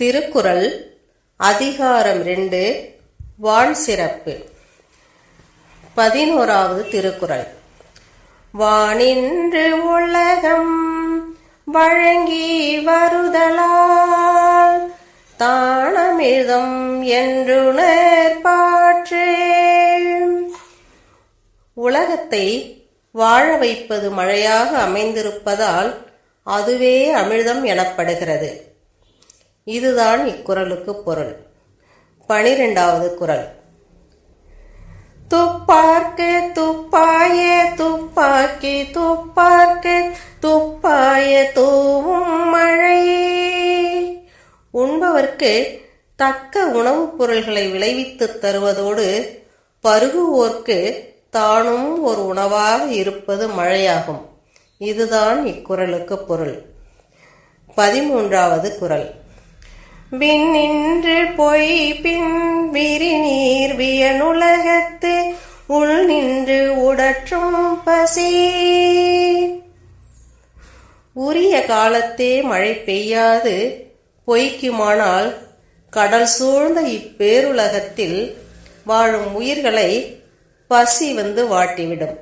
திருக்குறள் அதிகாரம் ரெண்டு வான் சிறப்பு. பதினோராவது திருக்குறள். வானின்று உலகம் வழங்கி வருதலால் தானமிர்தம் என்றுணர்பாற்றே உலகத்தை வாழ வைப்பது மழையாக அமைந்திருப்பதால் அதுவே அமிர்தம் எனப்படுகிறது. இதுதான் இக்குறளுக்கு பொருள். பனிரெண்டாவது குறள். துப்பார்க்கு துப்பாய துப்பாக்கி துப்பார்க்கு துப்பாய தூவும் மழையே உண்பவர்க்கு தக்க உணவுப் பொருள்களை விளைவித்துத் தருவதோடு பருகுவோர்க்கு தானும் ஒரு உணவாக இருப்பது மழையாகும். இதுதான் இக்குறளுக்கு பொருள். பதிமூன்றாவது பின் நின்று பொய் பின் விரிநீர் வியனுலகத்து உள் நின்று உடற்றும் பசி. உரிய காலத்தே மழை பெய்யாது. பொய்க்குமானால் கடல் சூழ்ந்த இப்பேருலகத்தில் வாழும் உயிர்களை பசி வந்து வாட்டிவிடும்.